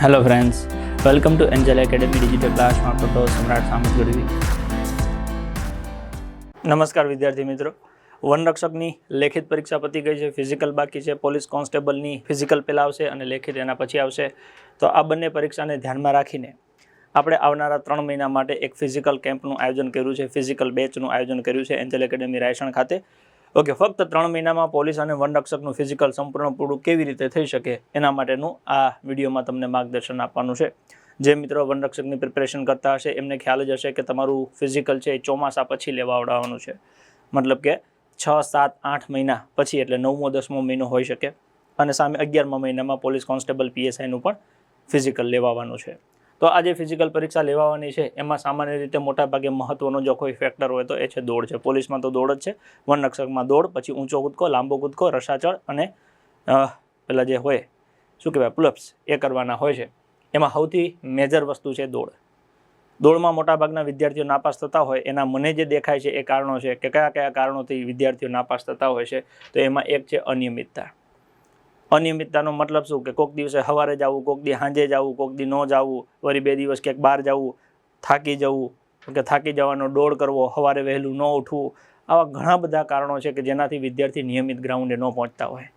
Hello friends welcome to Angel Academy digital ક્લાસમાં તો સમ્રાટ સામત નમસ્કાર, વિદ્યાર્થી મિત્રો. વનરક્ષકની લેખિત પરીક્ષા પતી ગઈ છે ફિઝિકલ બાકી છે પોલીસ કોન્સ્ટેબલની ફિઝિકલ પહેલાં આવશે અને લેખિત એના પછી આવશે. તો આ બંને પરીક્ષાને ધ્યાનમાં રાખીને આપણે આવનારા ત્રણ મહિના માટે એક ફિઝિકલ કેમ્પનું આયોજન કર્યું છે ફિઝિકલ બેચનું આયોજન કર્યું છે એન્જલ એકેડેમી રાયસણ ખાતે. ઓકે, ફક્ત ત્રણ મહિનામાં પોલીસ અને વનરક્ષકનું ફિઝિકલ સંપૂર્ણ પૂરું કેવી રીતે થઈ શકે એના માટેનું આ વિડીયોમાં તમને માર્ગદર્શન આપવાનું છે. જે મિત્રો વનરક્ષકની પ્રિપેરેશન કરતા હશે, એમને ખ્યાલ જ હશે કે તમારું ફિઝિકલ છે એ ચોમાસા પછી લેવા આવડાવવાનું છે. મતલબ કે છ, સાત, આઠ મહિના પછી એટલે નવમો, દસમો મહિનો હોઈ શકે અને સામે અગિયારમા મહિનામાં પોલીસ કોન્સ્ટેબલ પીએસઆઈનું પણ ફિઝિકલ લેવાવાનું છે. તો આ જે ફિઝિકલ પરીક્ષા લેવાવાની છે, એમાં સામાન્ય રીતે મોટાભાગે મહત્વનો જો કોઈ ફેક્ટર હોય તો એ છે દોડ છે. પોલીસમાં તો દોડ જ છે, વનરક્ષકમાં દોડ, પછી ઊંચો કૂદકો, લાંબો કૂદકો, રસાચળ અને પેલા જે હોય, શું કહેવાય પુલપ્સ એ કરવાના હોય છે. એમાં સૌથી મેજર વસ્તુ છે દોડ. દોડમાં મોટાભાગના વિદ્યાર્થીઓ નાપાસ થતા હોય, એના મને જે દેખાય છે એ કારણો છે કે કયા કયા કારણોથી વિદ્યાર્થીઓ નાપાસ થતા હોય છે, તો એમાં એક છે અનિયમિતતા. અનિયમિતતાનો મતલબ શું? કે કોઈક દિવસે સવારે જવું કોઈક દી સાંજે જવું કોઈક દી ન જવું, વળી બે દિવસ ક્યાંક બહાર જવું, થાકી જવું, કે થાકી જવાનો દોડ કરવો, સવારે વહેલું ન ઉઠવું, આવા ઘણા બધા કારણો છે કે જેનાથી વિદ્યાર્થી નિયમિત ગ્રાઉન્ડે ન પહોંચતા હોય.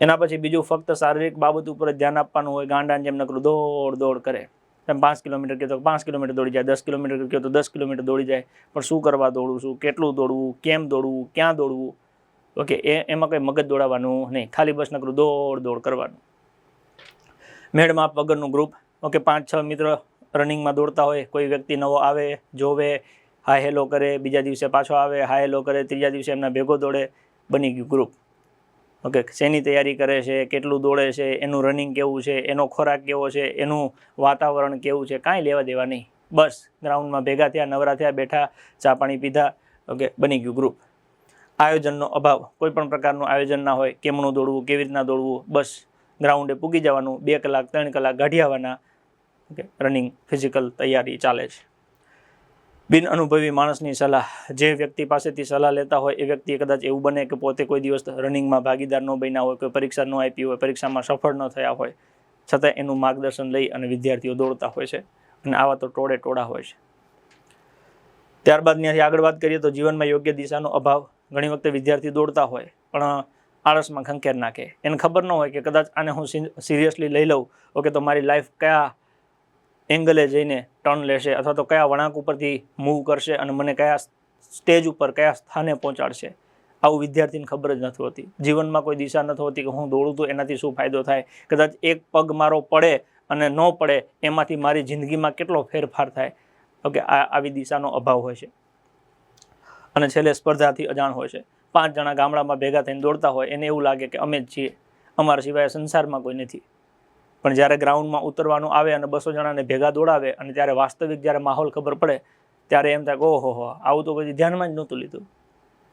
એના પછી બીજું ફક્ત શારીરિક બાબત ઉપર ધ્યાન આપવાનું હોય, ગાંડાને જેમ નકરું દોડ દોડ કરે. એમ પાંચ કિલોમીટર કહો તો પાંચ કિલોમીટર દોડી જાય, દસ કિલોમીટર કહે તો દસ કિલોમીટર દોડી જાય. પણ શું કરવા દોડવું શું કેટલું દોડવું? કેમ દોડવું? ક્યાં દોડવું? ઓકે એ, એમાં કંઈ મગજ દોડાવવાનું નહીં. ખાલી બસ નકરું દોડ દોડ કરવાનું. મેળમાં વગરનું ગ્રુપ ઓકે પાંચ છ મિત્ર રનિંગમાં દોડતા હોય, કોઈ વ્યક્તિ નવો આવે, જોવે હાય હેલો કરે, બીજા દિવસે પાછો આવે હાય હેલો કરે, ત્રીજા દિવસે એમના ભેગો દોડે, બની ગયું ગ્રુપ ઓકે શેની તૈયારી કરે છે, કેટલું દોડે છે, એનું રનિંગ કેવું છે, એનો ખોરાક કેવો છે, એનું વાતાવરણ કેવું છે, કાંઈ લેવા દેવા નહીં. બસ ગ્રાઉન્ડમાં ભેગા થયા, નવરા થયા, બેઠા, ચા પાણી પીધા ઓકે બની ગયું ગ્રુપ આયોજનનો અભાવ. કોઈ પણ પ્રકારનું આયોજન ના હોય, કેમનું દોડવું, કેવી રીતના દોડવું, બસ ગ્રાઉન્ડે પૂગી જવાનું, બે કલાક, ત્રણ કલાક કાઢી આવવાના રનિંગ ફિઝિકલ તૈયારી ચાલે છે. બિન અનુભવી માણસની સલાહ. જે વ્યક્તિ પાસેથી સલાહ લેતા હોય, એ વ્યક્તિ કદાચ એવું બને કે પોતે કોઈ દિવસ રનિંગમાં ભાગીદાર ન બન્યા હોય, કોઈ પરીક્ષા ન આપી હોય, પરીક્ષામાં સફળ ન થયા હોય. છતાં એનું માર્ગદર્શન લઈ અને વિદ્યાર્થીઓ દોડતા હોય છે અને આવા તો ટોળે ટોળા હોય છે. ત્યારબાદ ત્યાંથી આગળ વાત કરીએ તો જીવનમાં યોગ્ય દિશાનો અભાવ. ઘણી વખતે વિદ્યાર્થી દોડતા હોય, પણ આળસમાં ખંખેર નાખે. એને ખબર ન હોય કે કદાચ આને હું સિરિયસલી લઈ લઉં, ઓકે, તો મારી લાઈફ કયા એંગલે જઈને ટર્ન લેશે અથવા તો કયા વળાંક ઉપરથી મૂવ કરશે અને મને કયા સ્ટેજ ઉપર, કયા સ્થાને પહોંચાડશે. આવું વિદ્યાર્થીને ખબર જ નથી હોતી. જીવનમાં કોઈ દિશા નથી હોતી કે હું દોડું તો એનાથી શું ફાયદો થાય. કદાચ એક પગ મારો પડે અને ન પડે, એમાંથી મારી જિંદગીમાં કેટલો ફેરફાર થાય. ઓકે, આ, આવી દિશાનો અભાવ હોય છે. અને છેલ્લે સ્પર્ધાથી અજાણ હોય છે. પાંચ જણા ગામડામાં ભેગા થઈને દોડતા હોય, એને એવું લાગે કે અમે જ છીએ. અમારા સિવાય સંસારમાં કોઈ નથી. પણ જ્યારે ગ્રાઉન્ડમાં ઉતરવાનું આવે અને બસો જણાને ભેગા દોડાવે અને ત્યારે વાસ્તવિક જ્યારે માહોલ ખબર પડે, ત્યારે એમ થાય કે ઓહો હો, આવું તો પછી ધ્યાનમાં જ નહોતું લીધું.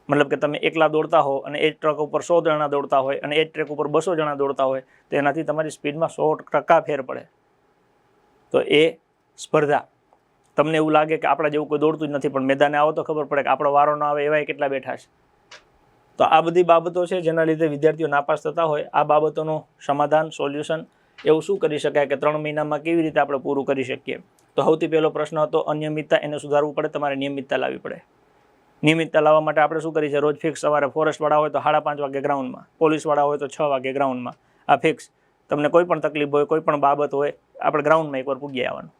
મતલબ કે તમે એકલા દોડતા હો અને એ ટ્રક ઉપર સો જણા દોડતા હોય અને એ ટ્રેક ઉપર બસો જણા દોડતા હોય, તો એનાથી તમારી સ્પીડમાં સો ટકા ફેર પડે. તો એ સ્પર્ધા. તમને એવું લાગે કે આપણા જેવું કોઈ દોડતું જ નથી, પણ મેદાને આવો તો ખબર પડે કે આપણો વારો ન આવે, એવાય કેટલા બેઠા છે. તો આ બધી બાબતો છે જેના લીધે વિદ્યાર્થીઓ નાપાસ થતા હોય. આ બાબતોનું સમાધાન, સોલ્યુશન એવું શું કરી શકાય કે ત્રણ મહિનામાં કેવી રીતે આપણે પૂરું કરી શકીએ? તો સૌથી પહેલો પ્રશ્ન હતો, અનિયમિતતા એને સુધારવું પડે, તમારે નિયમિતતા લાવવી પડે. નિયમિતતા લાવવા માટે આપણે શું કરીએ છીએ રોજ ફિક્સ સવારે ફોરેસ્ટવાળા હોય તો સાડા પાંચ વાગે ગ્રાઉન્ડમાં પોલીસવાળા હોય તો છ વાગે ગ્રાઉન્ડમાં આ ફિક્સ તમને કોઈ પણ તકલીફ હોય, કોઈ પણ બાબત હોય, આપણે ગ્રાઉન્ડમાં એકવાર પૂગી આવવાનું.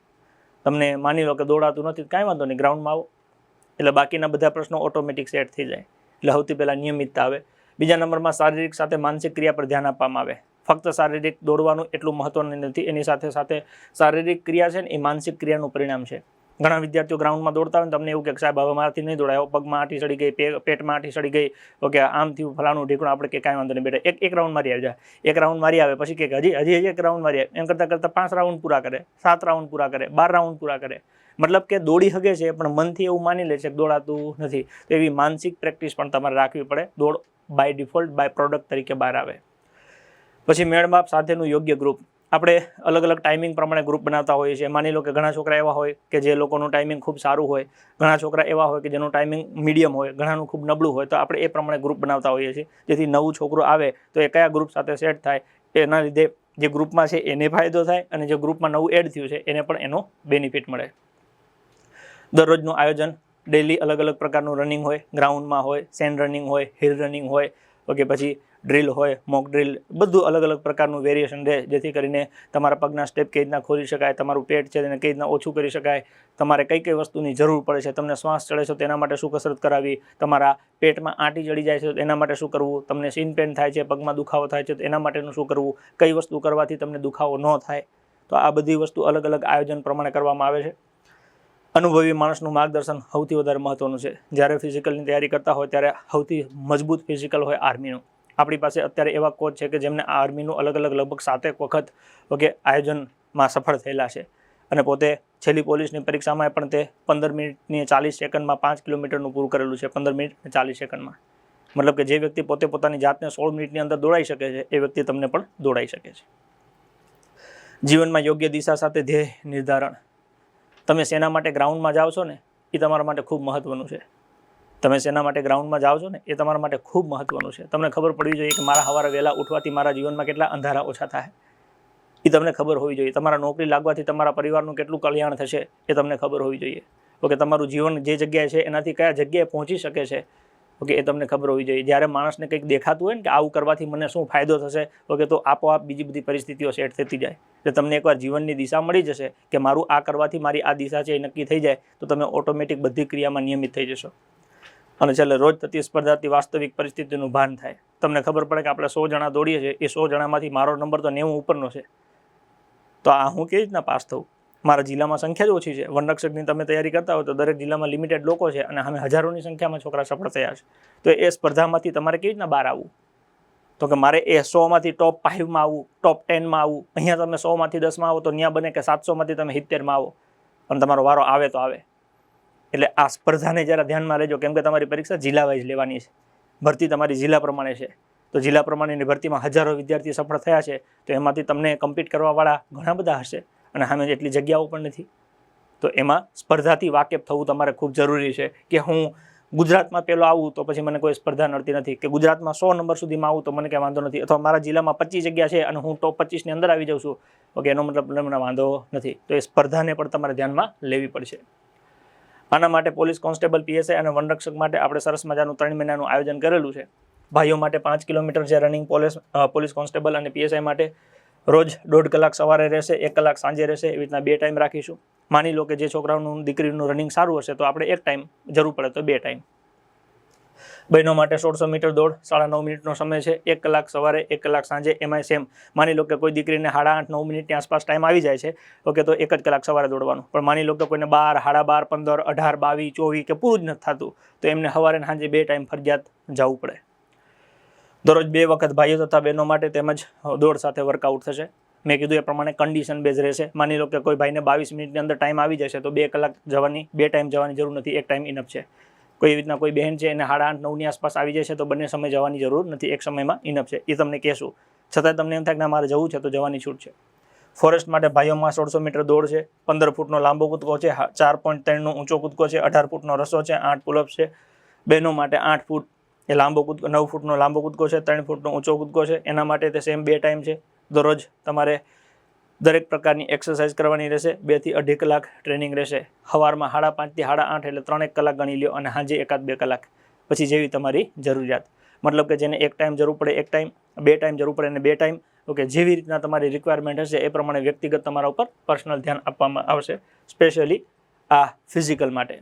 તમને માની લો કે દોડાતું નથી કાંઈ વાંધો નહીં ગ્રાઉન્ડમાં આવો. એટલે બાકીના બધા પ્રશ્નો ઓટોમેટિક સેટ થઈ જાય. એટલે સૌથી પહેલાં નિયમિતતા આવે. બીજા નંબરમાં શારીરિક સાથે માનસિક ક્રિયા પર ધ્યાન આપવામાં આવે. ફક્ત શારીરિક દોડવાનું એટલું મહત્ત્વનું નથી, એની સાથે સાથે શારીરિક ક્રિયા છે ને, એ માનસિક ક્રિયાનું પરિણામ છે. ઘણા વિદ્યાર્થીઓ ગ્રાઉન્ડમાં દોડતા હોય ને તમને એવું કે સાહેબ, હવે મારાથી નહીં દોડાયો. પગમાં આઠી સડી ગઈ પેટમાં આઠી સડી ગઈ. ઓકે આમ થયું, ફલાણું ઢીકણું આપણે કે કાંઈ વાંધો નહીં બેટા. એક એક રાઉન્ડ મારી આવી જાય. એક રાઉન્ડ મારી આવે, પછી કે હજી હજી હજી એક રાઉન્ડ મારી આવે. એમ કરતાં કરતાં પાંચ રાઉન્ડ પૂરા કરે, સાત રાઉન્ડ પૂરા કરે, બાર રાઉન્ડ પૂરા કરે. મતલબ કે દોડી શકે છે, પણ મનથી એવું માની લે છે કે દોડાતું નથી. તો એવી માનસિક પ્રેક્ટિસ પણ તમારે રાખવી પડે. દોડ બાય ડિફોલ્ટ બાય પ્રોડક્ટ તરીકે બહાર આવે. પછી મેળમાપ સાથેનું યોગ્ય ગ્રુપ આપણે અલગ અલગ ટાઈમિંગ પ્રમાણે ગ્રુપ બનાવતા હોઈએ છીએ. માની લો કે ઘણા છોકરા એવા હોય કે જે લોકોનું ટાઈમિંગ ખૂબ સારું હોય. ઘણા છોકરા એવા હોય કે જેનું ટાઈમિંગ મીડિયમ હોય. ઘણાનું ખૂબ નબળું હોય. તો આપણે એ પ્રમાણે ગ્રુપ બનાવતા હોઈએ છીએ. જેથી નવું છોકરું આવે તો એ કયા ગ્રુપ સાથે સેટ થાય, એના લીધે જે ગ્રુપમાં છે એને ફાયદો થાય અને જે ગ્રુપમાં નવું એડ થયું છે એને પણ એનો બેનિફિટ મળે. દરરોજનું આયોજન ડેલી અલગ અલગ પ્રકારનું રનિંગ હોય ગ્રાઉન્ડમાં હોય સેન્ડ રનિંગ હોય હિલ રનિંગ હોય ઓકે પછી ડ્રીલ હોય મોક ડ્રિલ, બધું અલગ અલગ પ્રકારનું વેરિએશન રહે. જેથી કરીને તમારા પગના સ્ટેપ કઈ રીતના ખોલી શકાય, તમારું પેટ છે તેને કઈ રીતના ઓછું કરી શકાય, તમારે કઈ કઈ વસ્તુની જરૂર પડે છે, તમને શ્વાસ ચડે છે તેના માટે શું કસરત કરાવી, તમારા પેટમાં આંટી ચડી જાય છે એના માટે શું કરવું, તમને સીન પેન થાય છે, પગમાં દુખાવો થાય છે તો એના માટેનું શું કરવું, કઈ વસ્તુ કરવાથી તમને દુખાવો ન થાય. તો આ બધી વસ્તુ અલગ અલગ આયોજન પ્રમાણે કરવામાં આવે છે. અનુભવી માણસનું માર્ગદર્શન સૌથી વધારે મહત્વનું છે. જ્યારે ફિઝિકલની તૈયારી કરતા હોય ત્યારે સૌથી મજબૂત ફિઝિકલ હોય આર્મીનું આપણી પાસે અત્યારે એવા કોચ છે કે જેમને આ આર્મીનું અલગ અલગ લગભગ સાતેક વખત, ઓકે, આયોજનમાં સફળ થયેલા છે. અને પોતે છેલ્લી પોલીસની પરીક્ષામાં પણ તે પંદર મિનિટની ચાલીસ સેકન્ડમાં પાંચ કિલોમીટરનું પૂરું કરેલું છે, પંદર મિનિટ ચાલીસ સેકન્ડમાં. મતલબ કે જે વ્યક્તિ પોતે પોતાની જાતને સોળ મિનિટની અંદર દોડાઈ શકે છે, એ વ્યક્તિ તમને પણ દોડાઈ શકે છે. જીવનમાં યોગ્ય દિશા સાથે ધ્યેય નિર્ધારણ. તમે સેના માટે ગ્રાઉન્ડમાં જાઓ છો ને, એ તમારા માટે ખૂબ મહત્વનું છે. તમે શેના માટે ગ્રાઉન્ડમાં જાઓ છો ને, એ તમારા માટે ખૂબ મહત્વનું છે. તમને ખબર પડવી જોઈએ કે મારા સવારે વહેલા ઉઠવાથી મારા જીવનમાં કેટલા અંધારા ઓછા થાય. એ તમને ખબર હોવી જોઈએ. તમારા નોકરી લાગવાથી તમારા પરિવારનું કેટલું કલ્યાણ થશે એ તમને ખબર હોવી જોઈએ. ઓકે, તમારું જીવન જે જગ્યાએ છે એનાથી કયા જગ્યાએ પહોંચી શકે છે, ઓકે, એ તમને ખબર હોવી જોઈએ. જ્યારે માણસને કંઈક દેખાતું હોય ને કે આવું કરવાથી મને શું ફાયદો થશે, ઓકે, તો આપોઆપ બીજી બધી પરિસ્થિતિઓ સેટ થતી જાય. એટલે તમને એકવાર જીવનની દિશા મળી જશે કે મારું આ કરવાથી મારી આ દિશા છે એ નક્કી થઈ જાય, તો તમે ઓટોમેટિક બધી ક્રિયામાં નિયમિત થઈ જશો. અને છેલ્લે રોજ થતી સ્પર્ધાથી વાસ્તવિક પરિસ્થિતિનું ભાન થાય. તમને ખબર પડે કે આપણે સો જણા દોડીએ છીએ, એ સો જણામાંથી મારો નંબર તો નેવું ઉપરનો છે. તો આ હું કેવી રીતના પાસ થવું? મારા જિલ્લામાં સંખ્યા જ ઓછી છે. વનરક્ષકની તમે તૈયારી કરતા હોય તો દરેક જિલ્લામાં લિમિટેડ લોકો છે અને અમે હજારોની સંખ્યામાં છોકરા સફળ થયા છે. તો એ સ્પર્ધામાંથી તમારે કેવી રીતના બહાર આવવું? તો કે મારે એ સોમાંથી ટોપ ફાઇવમાં આવવું ટોપ ટેનમાં આવવું. અહીંયા તમે સોમાંથી દસમાં આવો તો ત્યાં બને કે સાતસોમાંથી તમે સિત્તેરમાં આવો. અને તમારો વારો આવે તો આવે. એટલે આ સ્પર્ધાને જરા ધ્યાનમાં લેજો, કેમ કે તમારી પરીક્ષા જિલ્લા વાઇઝ લેવાની છે. ભરતી તમારી જિલ્લા પ્રમાણે છે. તો જિલ્લા પ્રમાણેની ભરતીમાં હજારો વિદ્યાર્થી સફળ થયા છે, તો એમાંથી તમને કમ્પીટ કરવાવાળા ઘણા બધા હશે અને સામે એટલી જગ્યાઓ પણ નથી. તો એમાં સ્પર્ધાથી વાકેફ થવું તમારે ખૂબ જરૂરી છે કે હું ગુજરાતમાં પહેલો આવું તો પછી મને કોઈ સ્પર્ધા નડતી નથી કે ગુજરાતમાં સો નંબર સુધીમાં આવું તો મને કંઈ વાંધો નથી અથવા મારા જિલ્લામાં પચીસ જગ્યા છે અને હું ટોપ પચીસની અંદર આવી જાઉં છું ઓકે એનો મતલબ મને વાંધો નથી. તો એ સ્પર્ધાને પણ તમારે ધ્યાનમાં લેવી પડશે. આના માટે પોલીસ કોન્સ્ટેબલ પીએસઆઈ અને વનરક્ષક માટે આપણે સરસ મજાનું ત્રણ મહિનાનું આયોજન કરેલું છે. ભાઈઓ માટે પાંચ કિલોમીટર છે રનિંગ પોલીસ પોલીસ કોન્સ્ટેબલ અને પીએસઆઈ માટે રોજ દોઢ કલાક સવારે રહેશે, એક કલાક સાંજે રહેશે, એવી રીતના બે ટાઈમ રાખીશું. માની લો કે જે છોકરાઓનું, દીકરીનું રનિંગ સારું હશે, તો આપણે એક ટાઈમ જરૂર પડે તો બે ટાઈમ બહેનો માટે સોળસો મીટર દોડ, સાડા નવ મિનિટનો સમય છે, એક કલાક સવારે, એક કલાક સાંજે, એમાંય સેમ માની લો કે કોઈ દીકરીને સાડા આઠ, નવ મિનિટની આસપાસ ટાઈમ આવી જાય છે, ઓકે, તો એક જ કલાક સવારે દોડવાનું. પણ માની લો કે કોઈને બાર, સાડા બાર, પંદર, અઢાર, બાવીસ, ચોવીસ કે પૂરું જ નથી થતું, તો એમને સવારે સાંજે બે ટાઈમ ફરજિયાત જવું પડે. દરરોજ બે વખત ભાઈઓ તથા બહેનો માટે તેમજ દોડ સાથે વર્કઆઉટ થશે. મેં કીધું એ પ્રમાણે કન્ડિશન બેઝ રહેશે. માની લો કે કોઈ ભાઈને બાવીસ મિનિટની અંદર ટાઈમ આવી જશે, તો બે કલાક જવાની, બે ટાઈમ જવાની જરૂર નથી, એક ટાઈમ ઇનફ છે. કોઈ રીતના કોઈ બહેન છે એને સાડા આઠ નવની આસપાસ આવી જશે, તો બંને સમય જવાની જરૂર નથી. એક સમયમાં ઇનફ છે. એ તમને કહેશું. છતાં તમને એમ થાય કે મારે જવું છે, તો જવાની છૂટ છે. ફોરેસ્ટ માટે ભાઈઓમાં સોળસો મીટર દોડ છે, પંદર ફૂટનો લાંબો કૂદકો છે ચાર પોઈન્ટ ત્રણનો ઊંચો કૂદકો છે, અઢાર ફૂટનો રસો છે, આઠ પુલઅપ છે. બહેનો માટે આઠ ફૂટ એ લાંબો કૂદકો, નવ ફૂટનો લાંબો કૂદકો છે, ત્રણ ફૂટનો ઊંચો કૂદકો છે. એના માટે તે સેમ બે ટાઈમ છે. દરરોજ તમારે દરેક પ્રકારની એક્સરસાઇઝ કરવાની રહેશે. બેથી અઢી કલાક ટ્રેનિંગ રહેશે. સવારમાં સાડા પાંચથી સાડા આઠ એટલે ત્રણેક કલાક ગણી લ્યો અને સાંજે એકાદ બે કલાક. પછી જેવી તમારી જરૂરિયાત. મતલબ કે જેને એક ટાઈમ જરૂર પડે, એક ટાઈમ બે ટાઈમ જરૂર પડે અને બે ટાઈમ ઓકે જેવી રીતના તમારી રિક્વાયરમેન્ટ હશે એ પ્રમાણે વ્યક્તિગત તમારા ઉપર પર્સનલ ધ્યાન આપવામાં આવશે સ્પેશિયલી આ ફિઝિકલ માટે.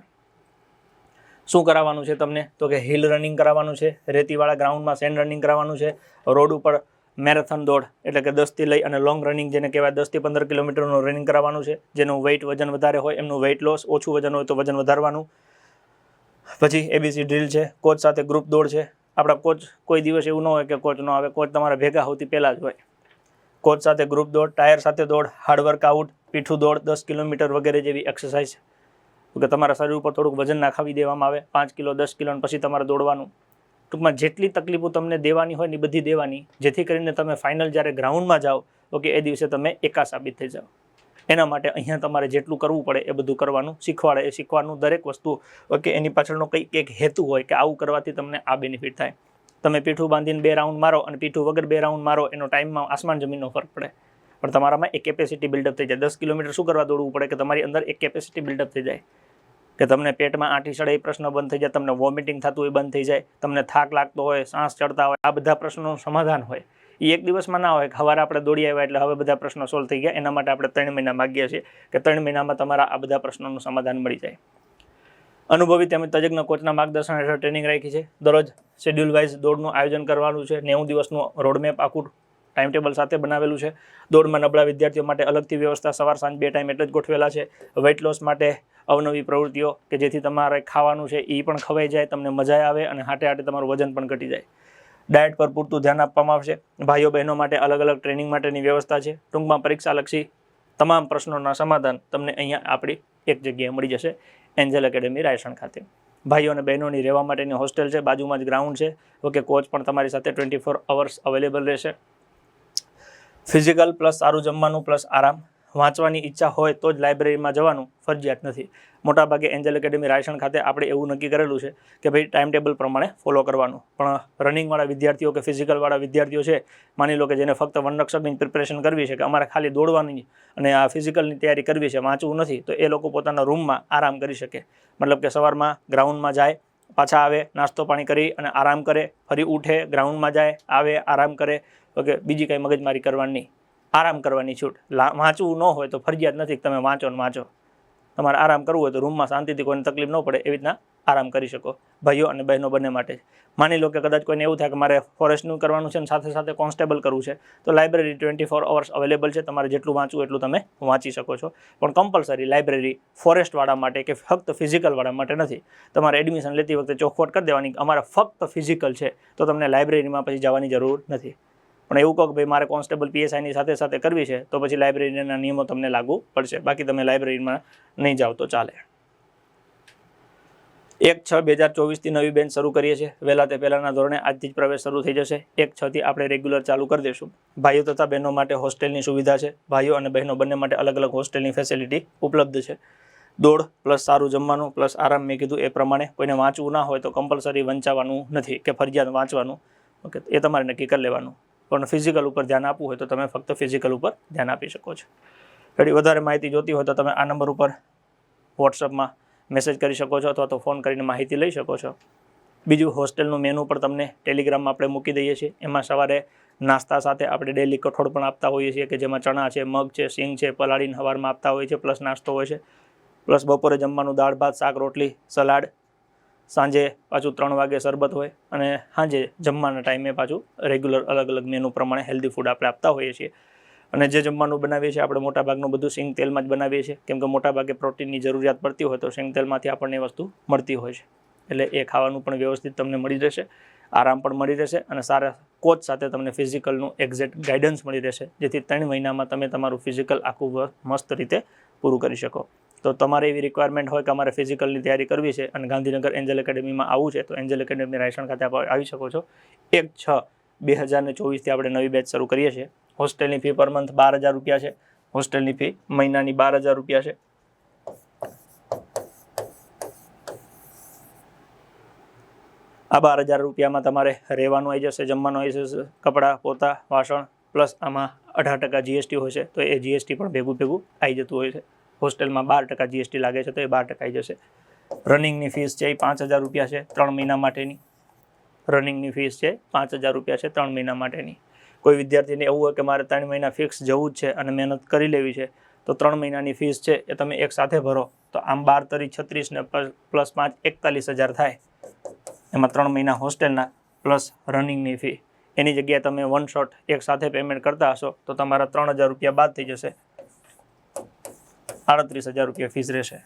શું કરાવવાનું છે તમને? તો કે હિલ રનિંગ કરાવવાનું છે, રેતીવાળા ગ્રાઉન્ડમાં સેન્ડ રનિંગ કરાવવાનું છે, રોડ ઉપર મેરેથોન દોડ એટલે કે દસથી લઈ અને લોંગ રનિંગ જેને કહેવાય, દસથી પંદર કિલોમીટરનું રનિંગ કરાવવાનું છે. જેનું વેઇટ વજન વધારે હોય, એમનું વેઇટ લોસ ઓછું વજન હોય તો વજન વધારવાનું. પછી એબીસી ડ્રીલ છે કોચ સાથે ગ્રુપ દોડ છે. આપણા કોચ કોઈ દિવસ એવું ન હોય કે કોચ ન આવે કોચ તમારા ભેગા હોતી પહેલાં જ હોય. કોચ સાથે ગ્રુપ દોડ ટાયર સાથે દોડ હાર્ડ વર્કઆઉટ પીઠું દોડ, દસ કિલોમીટર વગેરે જેવી એક્સરસાઇઝ કે તમારા શરીર ઉપર થોડુંક વજન નાખાવી દેવામાં આવે, પાંચ કિલો, દસ કિલો પછી તમારે દોડવાનું. ટૂંકમાં જેટલી તકલીફો તમને દેવાની હોય ને એ બધી દેવાની, જેથી કરીને તમે ફાઇનલ જ્યારે ગ્રાઉન્ડમાં જાઓ ઓકે એ દિવસે તમે એકા સાબિત થઈ જાઓ. એના માટે અહીંયા તમારે જેટલું કરવું પડે એ બધું કરવાનું શીખવાડે. એ શીખવાનું દરેક વસ્તુ ઓકે એની પાછળનો કંઈક એક હેતુ હોય કે આવું કરવાથી તમને આ બેનિફિટ થાય. તમે પીઠું બાંધીને બે રાઉન્ડ મારો અને પીઠું વગર બે રાઉન્ડ મારો, એનો ટાઈમમાં આસમાન જમીનનો ફરક પડે. પણ તમારામાં એક કેપેસિટી બિલ્ડઅપ થઈ જાય. દસ કિલોમીટર શું કરવા દોડવું પડે કે તમારી અંદર એક કેપેસિટી બિલ્ડઅપ થઈ જાય? કે તમને પેટમાં આંટી સડે એ પ્રશ્ન બંધ થઈ જાય, તમને વોમિટિંગ થતું હોય બંધ થઈ જાય, તમને થાક લાગતો હોય, શ્વાસ ચડતા હોય, આ બધા પ્રશ્નોનું સમાધાન હોય. એ એક દિવસમાં ના હોય કે સવારે આપણે દોડી આવ્યા એટલે હવે બધા પ્રશ્નો સોલ્વ થઈ ગયા, એના માટે આપણે ત્રણ મહિના માગીએ છીએ કે ત્રણ મહિનામાં તમારા આ બધા પ્રશ્નોનું સમાધાન મળી જાય. અનુભવી તેમજ તજજ્ઞ કોચના માર્ગદર્શન હેઠળ ટ્રેનિંગ રાખી છે. દરરોજ શેડ્યુલ વાઇઝ દોડનું આયોજન કરવાનું છે. નેવું દિવસનું રોડમેપ આખું ટાઈમ ટેબલ સાથે બનાવેલું છે. દોડમાં નબળા વિદ્યાર્થીઓ માટે અલગથી વ્યવસ્થા, સવાર સાંજ બે ટાઈમ એટલે જ ગોઠવેલા છે. વેઇટ લોસ માટે અવનવી પ્રવૃત્તિઓ કે જેથી તમારે ખાવાનું છે એ પણ ખવાઈ જાય, તમને મજા આવે અને હાટે હાટે તમારું વજન પણ ઘટી જાય. ડાયટ પર પૂરતું ધ્યાન આપવામાં આવશે. ભાઈઓ બહેનો માટે અલગ અલગ ટ્રેનિંગ માટેની વ્યવસ્થા છે. ટૂંકમાં પરીક્ષાલક્ષી તમામ પ્રશ્નોના સમાધાન તમને અહીંયા આપણી એક જગ્યાએ મળી જશે. એન્જલ એકેડેમી, રાયસણ ખાતે. ભાઈઓ અને બહેનોની રહેવા માટેની હોસ્ટેલ છે. બાજુમાં જ ગ્રાઉન્ડ છે. ઓકે, કોચ પણ તમારી સાથે ટ્વેન્ટી ફોર અવર્સ અવેલેબલ રહેશે. ફિઝિકલ પ્લસ સારું જમવાનું પ્લસ આરામ. વાંચવાની ઈચ્છા હોય તો જ લાઇબ્રેરીમાં જવાનું ફરજિયાત નથી. મોટાભાગે એન્જલ એકેડેમી રાયસણ ખાતે આપણે એવું નક્કી કરેલું છે કે ભાઈ ટાઈમ ટેબલ પ્રમાણે ફોલો કરવાનું. પણ રનિંગવાળા વિદ્યાર્થીઓ કે ફિઝિકલવાળા વિદ્યાર્થીઓ છે, માની લો કે જેને ફક્ત વનરક્ષકની પ્રિપરેશન કરવી છે કે અમારે ખાલી દોડવાની અને આ ફિઝિકલની તૈયારી કરવી છે, વાંચવું નથી, તો એ લોકો પોતાના રૂમમાં આરામ કરી શકે. મતલબ કે સવારમાં ગ્રાઉન્ડમાં જાય, પાછા આવે, નાસ્તો પાણી કરી અને આરામ કરે, ફરી ઉઠે, ગ્રાઉન્ડમાં જાય, આવે, આરામ કરે ઓકે બીજી કંઈ મગજમારી કરવાની નહીં આરામ કરવાની છૂટ. વાંચવું ન હોય તો ફરજિયાત નથી તમે વાંચો ને વાંચો. તમારે આરામ કરવું હોય તો રૂમમાં શાંતિથી કોઈને તકલીફ ન પડે એવી રીતના આરામ કરી શકો, ભાઈઓ અને બહેનો બંને માટે. માની લો કે કદાચ કોઈને એવું થાય કે મારે ફોરેસ્ટનું કરવાનું છે અને સાથે સાથે કોન્સ્ટેબલ કરવું છે, તો library twenty four hours available છે. તમારે જેટલું વાંચવું એટલું તમે વાંચી શકો છો. પણ કમ્પલસરી લાઇબ્રેરી ફોરેસ્ટવાળા માટે કે ફક્ત ફિઝિકલવાળા માટે નથી. તમારે એડમિશન લેતી વખતે ચોખવટ કરી દેવાની અમારે ફક્ત ફિઝિકલ છે, તો તમને લાઇબ્રેરીમાં પછી જવાની જરૂર નથી. પણ એવું કહો કે ભાઈ મારે કોન્સ્ટેબલ પીએસઆઈની સાથે સાથે કરવી છે, તો પછી લાઇબ્રેરીના નિયમો તમને લાગુ પડશે. બાકી તમે લાઇબ્રેરીમાં નહીં જાઓ તો ચાલે. એક છ બે હજાર ચોવીસથી નવી બેન્ચ શરૂ કરીએ છીએ. વહેલા તે પહેલાંના ધોરણે આજથી જ પ્રવેશ શરૂ થઈ જશે. એક છથી આપણે રેગ્યુલર ચાલુ કરી દઈશું. ભાઈઓ તથા બહેનો માટે હોસ્ટેલની સુવિધા છે. ભાઈઓ અને બહેનો બંને માટે અલગ અલગ હોસ્ટેલની ફેસિલિટી ઉપલબ્ધ છે. દોડ પ્લસ સારું જમવાનું પ્લસ આરામ મેં કીધું એ પ્રમાણે કોઈને વાંચવું ના હોય તો કમ્પલસરી વંચાવાનું નથી કે ફરજિયાત વાંચવાનું. ઓકે એ તમારે નક્કી કરી લેવાનું. પણ ફિઝિકલ ઉપર ધ્યાન આપવું હોય તો તમે ફક્ત ફિઝિકલ ઉપર ધ્યાન આપી શકો છો. ઘણી વધારે માહિતી જોતી હોય તો તમે આ નંબર ઉપર વોટ્સઅપમાં મેસેજ કરી શકો છો અથવા તો ફોન કરીને માહિતી લઈ શકો છો. બીજું હોસ્ટેલનું મેનુ પણ તમને ટેલિગ્રામમાં આપણે મૂકી દઈએ છીએ. એમાં સવારે નાસ્તા સાથે આપણે ડેલી કઠોળ પણ આપતા હોઈએ છીએ કે જેમાં ચણા છે, મગ છે, સિંગ છે, પલાળીને હવારમાં આપતા હોય છે પ્લસ નાસ્તો હોય છે. પ્લસ બપોરે જમવાનું દાળ, ભાત, શાક, રોટલી, સલાડ સાંજે પાછું ત્રણ વાગે શરબત હોય અને સાંજે જમવાના ટાઈમે પાછું રેગ્યુલર અલગ અલગ મેનુ પ્રમાણે હેલ્ધી ફૂડ આપણે આપતા હોઈએ છીએ. અને જે જમવાનું બનાવીએ છીએ આપણે મોટાભાગનું બધું સિંગ તેલમાં જ બનાવીએ છીએ. કેમ કે મોટાભાગે પ્રોટીનની જરૂરિયાત પડતી હોય તો સિંગ તેલમાંથી આપણને એ વસ્તુ મળતી હોય છે. એટલે એ ખાવાનું પણ વ્યવસ્થિત તમને મળી રહેશે, આરામ પણ મળી રહેશે અને સારા કોચ સાથે તમને ફિઝિકલનું એક્ઝેક્ટ ગાઈડન્સ મળી રહેશે, જેથી ત્રણ મહિનામાં તમે તમારું ફિઝિકલ આખું મસ્ત રીતે પૂરું કરી શકો. તો તમારે એવી રિક્વાયરમેન્ટ હોય કે અમારે ફિઝિકલની તૈયારી કરવી છે અને ગાંધીનગર એન્જલ એકેડમીમાં આવવું છે, તો એન્જલ એકેડમી રાયસણ ખાતે આવી શકો છો. એક છ બે હજારને ચોવીસથી આપણે નવી બેચ શરૂ કરીએ છીએ. હોસ્ટેલની ફી પર મંથ બાર હજાર રૂપિયા છે. હોસ્ટેલની ફી મહિનાની બાર હજાર રૂપિયા છે. આ બાર હજાર રૂપિયામાં તમારે રહેવાનું આવી જશે, જમવાનું આવી જશે, કપડાં, પોતા, વાસણ પ્લસ આમાં અઢાર ટકા જીએસટી હોય છે, તો એ જીએસટી પણ ભેગું ભેગું આવી જતું હોય છે. હોસ્ટેલમાં બાર ટકા જીએસટી લાગે છે તો એ બાર ટકા જશે. રનિંગની ફીસ છે એ પાંચ હજાર રૂપિયા છે ત્રણ મહિના માટેની. રનિંગની ફીસ છે પાંચ હજાર રૂપિયા છે ત્રણ મહિના માટેની. કોઈ વિદ્યાર્થીને એવું હોય કે મારે ત્રણ મહિના ફિક્સ જવું જ છે અને મહેનત કરી લેવી છે, તો ત્રણ મહિનાની ફીસ છે એ તમે એક સાથે ભરો. તો આમ બાર તરી છત્રીસ ને પ્લસ પાંચ એકતાલીસ હજાર થાય. એમાં ત્રણ મહિના હોસ્ટેલના પ્લસ રનિંગની ફી. એની જગ્યાએ તમે વન શોટ એક સાથે પેમેન્ટ કરતા હશો, તો તમારા ત્રણ હજાર રૂપિયા બાદ થઈ જશે. આડત્રીસ હજાર રૂપિયા ફીસ રહેશે.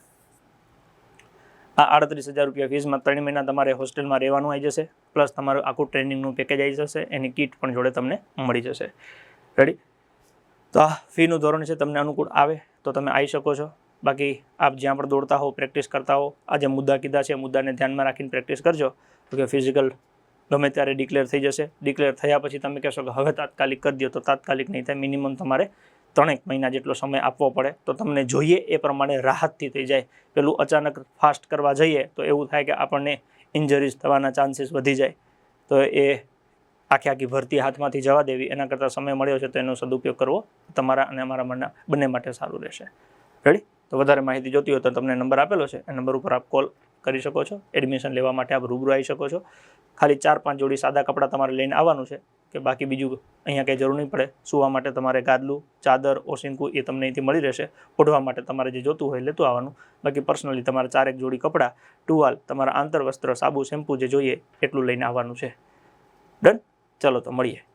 આ આડત્રીસ હજાર રૂપિયા ફીસમાં ત્રણ મહિના તમારે હોસ્ટેલમાં રહેવાનું આવી જશે, પ્લસ તમારું આખું ટ્રેનિંગનું પેકેજ આવી જશે, એની કીટ પણ જોડે તમને મળી જશે. રેડી તો આ ફીનું ધોરણ છે, તમને અનુકૂળ આવે તો તમે આવી શકો છો. બાકી આપ જ્યાં પણ દોડતા હો પ્રેક્ટિસ કરતા હો, આ જે મુદ્દા કીધા છે મુદ્દાને ધ્યાનમાં રાખીને પ્રેક્ટિસ કરજો. તો કે ફિઝિકલ ગમે ત્યારે ડિક્લેર થઈ જશે. ડિક્લેર થયા પછી તમે કહેશો કે હવે તાત્કાલિક કરી દો તો તાત્કાલિક નહીં થાય મિનિમમ તમારે ત્રણેક મહિના જેટલો સમય આપવો પડે, તો તમને જોઈએ એ પ્રમાણે રાહતથી થઈ જાય. પેલું અચાનક ફાસ્ટ કરવા જઈએ, તો એવું થાય કે આપણને ઇન્જરીઝ થવાના ચાન્સીસ વધી જાય. તો એ આખી આખી ભરતી હાથમાંથી જવા દેવી, એના કરતાં સમય મળ્યો છે તો એનો સદુપયોગ કરવો તમારા અને અમારા મનના બંને માટે સારું રહેશે. રેડી તો વધારે માહિતી જોતી હોય તો તમને નંબર આપેલો છે, એ નંબર ઉપર આપ કોલ કરી શકો છો. એડમિશન લેવા માટે આપ રૂબરૂ આવી શકો છો. ખાલી ચાર પાંચ જોડી સાદા કપડાં તમારે લઈને આવવાનું છે. કે બાકી બીજું અહીંયા કંઈ જરૂર નહીં પડે. સૂવા માટે તમારે ગાદલું, ચાદર, ઓશિંકું એ તમને અહીંથી મળી રહેશે. ઓઢવા માટે તમારે જે જોતું હોય લેતું આવવાનું. બાકી પર્સનલી તમારે ચારેક જોડી કપડાં, ટુવાલ, તમારા આંતર વસ્ત્ર સાબુ, શેમ્પુ જે જોઈએ એટલું લઈને આવવાનું છે. ડન ચલો તો મળીએ.